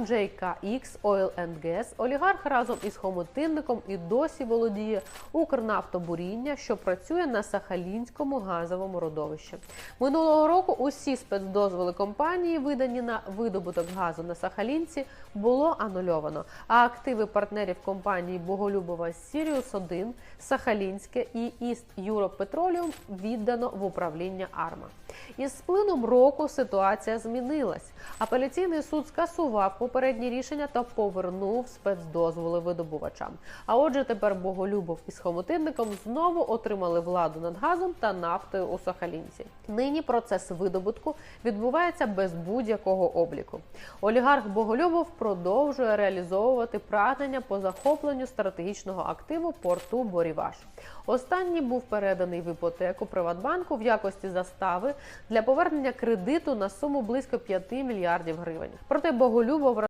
JKX Oil and Gas олігарх разом із хомутинником і досі володіє Укрнафтобуріння, що працює на Сахалінському газовому родовищі. Минулого року усі спецдозволи компанії, видані на видобуток газу на Сахалінці, було анульовано. А активи партнерів компанії Боголюбова Сіріус 1 Сахалінське і Іст Юроп Петроліум віддано в управління АРМА. Із сплином року ситуація змінилась. Апеляційний суд скасував попередні рішення та повернув спецдозволи видобувачам. А отже, тепер Боголюбов із хомутинником знову отримали владу над газом та нафтою у Сахалінці. Нині процес видобутку відбувається без будь-якого обліку. Олігарх Боголюбов продовжує реалізовувати прагнення по захопленню стратегічного активу порту Боріваш. Останній був переданий в іпотеку Приватбанку в якості застави для повернення кредиту на суму близько 5 мільярдів гривень. Проте Боголюбов